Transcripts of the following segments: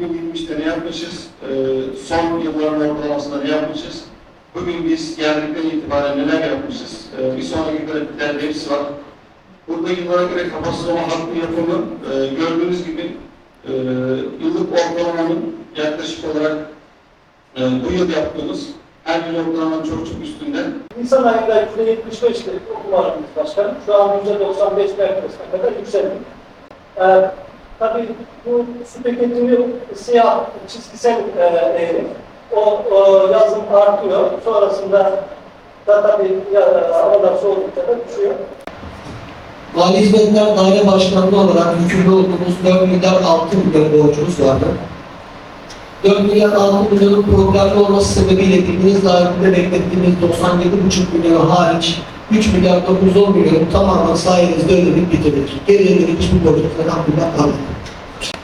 2023'te ne yapmışız? Ee, son yılların ortalamasında ne yapmışız? Bugün biz geldikten itibaren neler yapmışız? Ee, bir sonraki grafiklerde hepsi var. Burada yıllara göre kapasiteli hakkı yapımı e, gördüğünüz gibi e, yıllık ortalamanın yaklaşık olarak e, bu yıl yaptığımız her yıl ortalamanın çok çok üstünde. Nisan ayında %75'ti okul başkanım. Şu an %95 merkezine kadar yükseldi. Ee, tabii bu su tüketimi siyah çizgisel e, eğrim. O, o yazın artıyor. Sonrasında da tabii havalar soğudukça da düşüyor. Mali Hizmetler Daire Başkanlığı olarak yükümlü olduğumuz 4 milyar 6 milyon borcumuz vardı. 4 milyar 6 milyonun programlı olması sebebiyle bildiğiniz dahilinde beklettiğimiz 97,5 milyon hariç 3 milyar 910 milyon tamamen sayenizde ödedik bitirdik. Geriye dönük hiçbir borcumuz elhamdülillah kalmadı.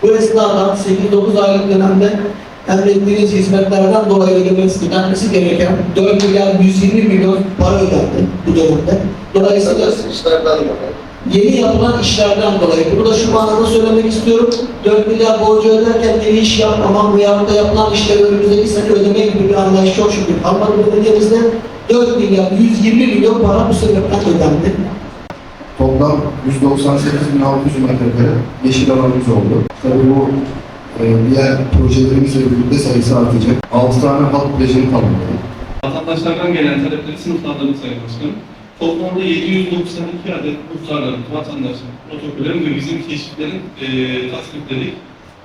Bu esnada 8-9 aylık dönemde elde ettiğiniz hizmetlerden dolayı ödenmesi gereken 4 milyar 120 milyon para ödendi bu dönemde. Dolayısıyla işlerden dolayı. Yeni yapılan işlerden dolayı. Bunu da şu manada söylemek istiyorum. 4 milyar borcu öderken yeni iş yapmamak veyahut da yapılan işleri önümüzdeki sene ödeme gibi bir anlayış çok şükür. Kalmadı belediyemizde 4 milyar 120 milyon para bu sebepten ödendi. Toplam 198.600 metrekare yeşil alanımız oldu. Tabii bu e, diğer projelerimizle birlikte sayısı artacak. 6 tane halk plajını tamamladık. Vatandaşlardan gelen talepleri sınıflandırdık Sayın Başkanım. Toplamda 792 adet muhtarların, vatandaşların, protokollerin ve bizim keşiflerin e, tasdikledik.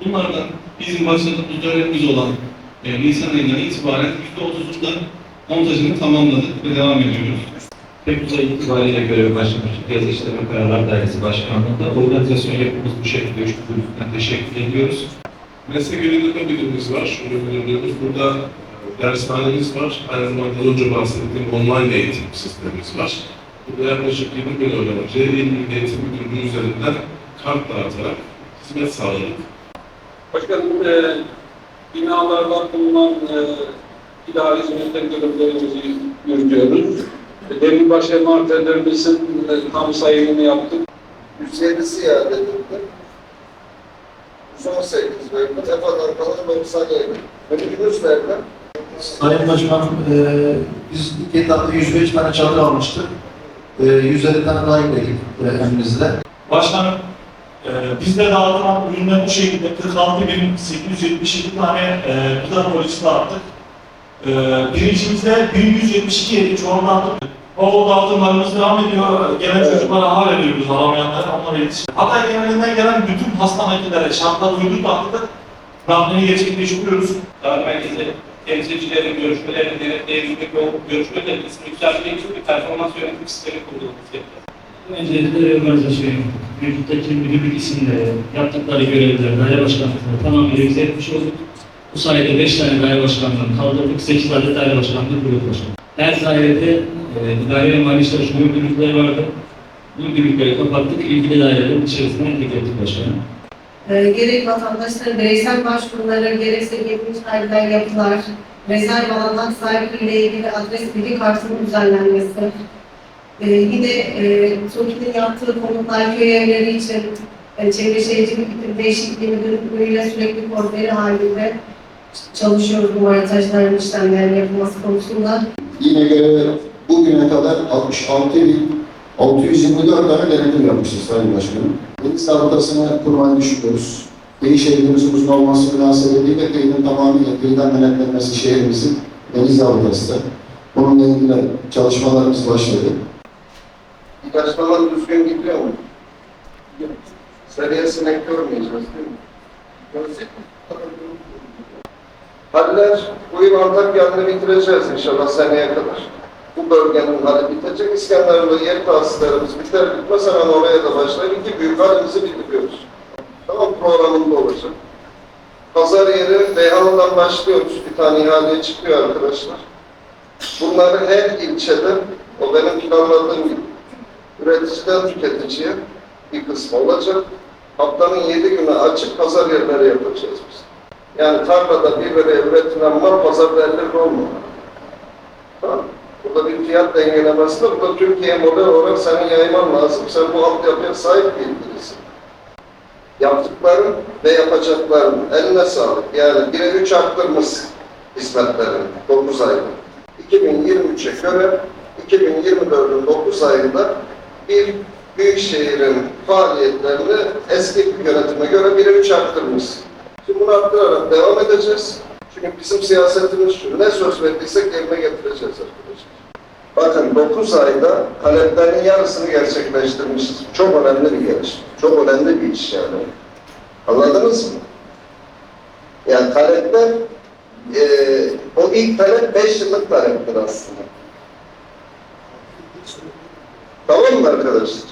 Bunlardan bizim başladığımız dönemimiz olan e, Nisan ayından itibaren %30'unda montajını tamamladık ve devam ediyoruz. Temmuz ayı itibariyle görev başlamış Piyasa İşleme Kararlar Dairesi Başkanlığı'nda organizasyon yapımız bu şekilde üç teşekkür ediyoruz. Meslek yönetme müdürümüz var, şunu müdürlüğümüz. Burada dershanemiz var. Aynı zamanda az önce bahsettiğim online eğitim sistemimiz var. Burada yaklaşık 20 bin öğrenciye İl Milli Eğitim Müdürlüğü üzerinden kart dağıtarak hizmet sağladık. Başkanım, e, binalarda bulunan e, idari hizmetler görevlerimizi yürütüyoruz. E, Demirbaş envanterlerimizin e, tam sayımını yaptık. 107'si iade edildi. 118 verildi. Efalar kalan Mevsa geldi. Müdürümüz nerede? Sayın Başkanım, e, biz ilk etapta 105 tane çadır almıştık. E, 150 tane daha ekledik e, elimizde. Başkanım, e, bizde dağıtılan ürünler bu şekilde 46.877 tane e, gıda polisi dağıttık. E, birincimizde 1172 yedi çoğunlandık. O dağıtımlarımız devam ediyor. Gelen çocuklara hal ediyoruz alamayanlara, onlara yetiştik. Hatay genelinden gelen bütün hastanelere şartlar uygun dağıttık. Naklini gerçekleştiriyoruz. Daha merkezde temsilcilerin görüşmelerini denetleyebilmek ve o görüşmelerin yükseltmek için bir performans yönetim sistemi kurulması gerekiyor. Öncelikle reorganizasyon yaptık. Mevcuttaki müdürlük isimleri, yaptıkları görevler, daire başkanlıkları tamamıyla revize etmiş olduk. Bu sayede 5 tane daire başkanlığını kaldırdık, 8 adet daire başkanlığı kuruyor başkanım. Her dairede e, idare ve mali çalışma müdürlükleri vardı. Müdürlükleri kapattık, ilgili dairelerin içerisine entegre ettik başkanım. Ee, gerek vatandaşların bireysel başvuruları, gerekse geçmiş sahibinden yapılar, rezerv alan hak sahibi ile ilgili adres bilgi kartının düzenlenmesi, ee, yine e, TOKİ'nin yaptığı konutlar köy evleri için e, Çevre Şehircilik Değişikliği Müdürlüğü'yle sürekli koordineli halinde çalışıyoruz bu montajların işlemlerin yapılması konusunda. Yine göre bugüne kadar 66.624 tane denetim yapmışız Sayın Başkanım. Deniz sabıkasını kurmayı düşünüyoruz. Kıyı şehrimizin uzun olması münasebetiyle kıyının tamamıyla kıyıdan denetlenmesi şehrimizin deniz sabıkası. Bununla ilgili çalışmalarımız başladı. İlaçlamalar düzgün gidiyor mu? Seriye sinek görmeyeceğiz değil mi? Görecek mi? Haller, bu yıl Antakya'nı bitireceğiz inşallah seneye kadar. Bu bölgenin hali bitecek. İskenderun'da yer tahsislerimiz biter bitmez hemen oraya da başlayıp iki büyük halimizi bitiriyoruz. Tamam programında olacak. Pazar yeri Beyhan'dan başlıyoruz. Bir tane ihaleye çıkıyor arkadaşlar. Bunları her ilçede, o benim planladığım gibi, üreticiden tüketiciye bir kısmı olacak. Haftanın yedi günü açık pazar yerleri yapacağız biz. Yani tarlada bir liraya üretilen mal pazarda 50 lira olmuyor. Tamam. Burada bir fiyat dengelemesi de burada Türkiye model olarak senin yayman lazım. Sen bu altyapıya sahip bir birisin. Yaptıkların ve yapacakların eline sağlık. Yani bire üç arttırmış hizmetlerini 9 ayda. 2023'e göre 2024'ün 9 ayında bir büyükşehirin faaliyetlerini eski yönetime göre bire üç arttırmış. Şimdi bunu arttırarak devam edeceğiz. Çünkü bizim siyasetimiz şu, ne söz verdiysek yerine getireceğiz. 9 ayda taleplerin yarısını gerçekleştirmişiz. Çok önemli bir gelişme. Çok önemli bir iş yani. Anladınız mı? Yani talepler, eee o ilk talep 5 yıllık taleptir aslında. Tamam mı arkadaşlar?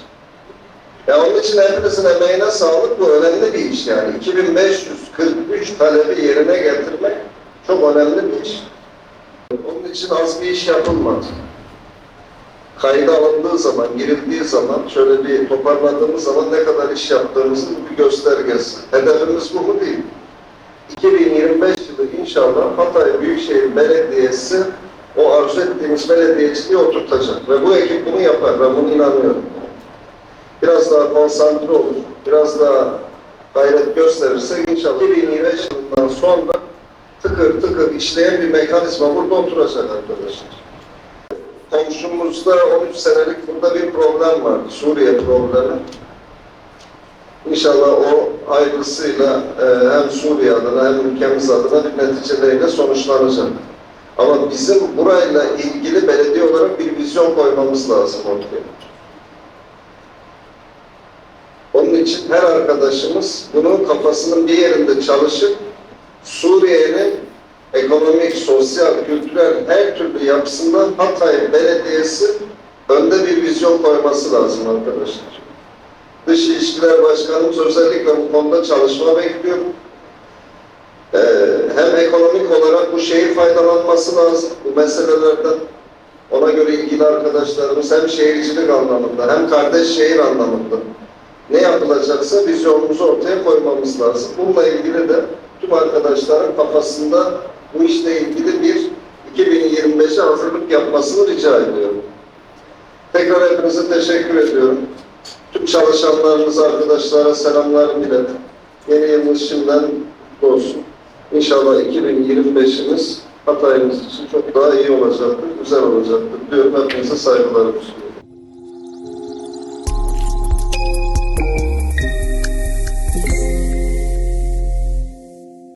Ya onun için hepinizin emeğine sağlık. Bu önemli bir iş yani. 2543 talebi yerine getirmek çok önemli bir iş. Onun için az bir iş yapılmadı. Kayda alındığı zaman, girildiği zaman, şöyle bir toparladığımız zaman ne kadar iş yaptığımızın bir göstergesi. Hedefimiz bu mu değil? 2025 yılı inşallah Hatay Büyükşehir Belediyesi o arzu ettiğimiz belediyeciliği oturtacak. Ve bu ekip bunu yapar. Ben bunu inanıyorum. Biraz daha konsantre olur, biraz daha gayret gösterirse inşallah 2025 yılından sonra tıkır tıkır işleyen bir mekanizma burada oturacak arkadaşlar. Komşumuzda 13 senelik burada bir problem vardı, Suriye problemi. İnşallah o ayrısıyla e, hem Suriye adına hem ülkemiz adına bir neticeleriyle sonuçlanacak. Ama bizim burayla ilgili belediye olarak bir vizyon koymamız lazım ortaya. Onun için her arkadaşımız bunun kafasının bir yerinde çalışıp Suriye'nin ekonomik, sosyal, kültürel her türlü yapısında Hatay Belediyesi önde bir vizyon koyması lazım arkadaşlar. Dış İlişkiler Başkanımız özellikle bu konuda çalışma bekliyor. Ee, hem ekonomik olarak bu şehir faydalanması lazım bu meselelerden. Ona göre ilgili arkadaşlarımız hem şehircilik anlamında hem kardeş şehir anlamında ne yapılacaksa vizyonumuzu ortaya koymamız lazım. Bununla ilgili de tüm arkadaşların kafasında bu işle ilgili bir 2025'e hazırlık yapmasını rica ediyorum. Tekrar hepinize teşekkür ediyorum. Tüm çalışanlarımız, arkadaşlara selamlar iletin. Yeni yılımız şimdiden kutlu olsun. İnşallah 2025'imiz Hatay'ımız için çok daha iyi olacaktır, güzel olacaktır diyorum. Hepinize saygılarımı sunuyorum.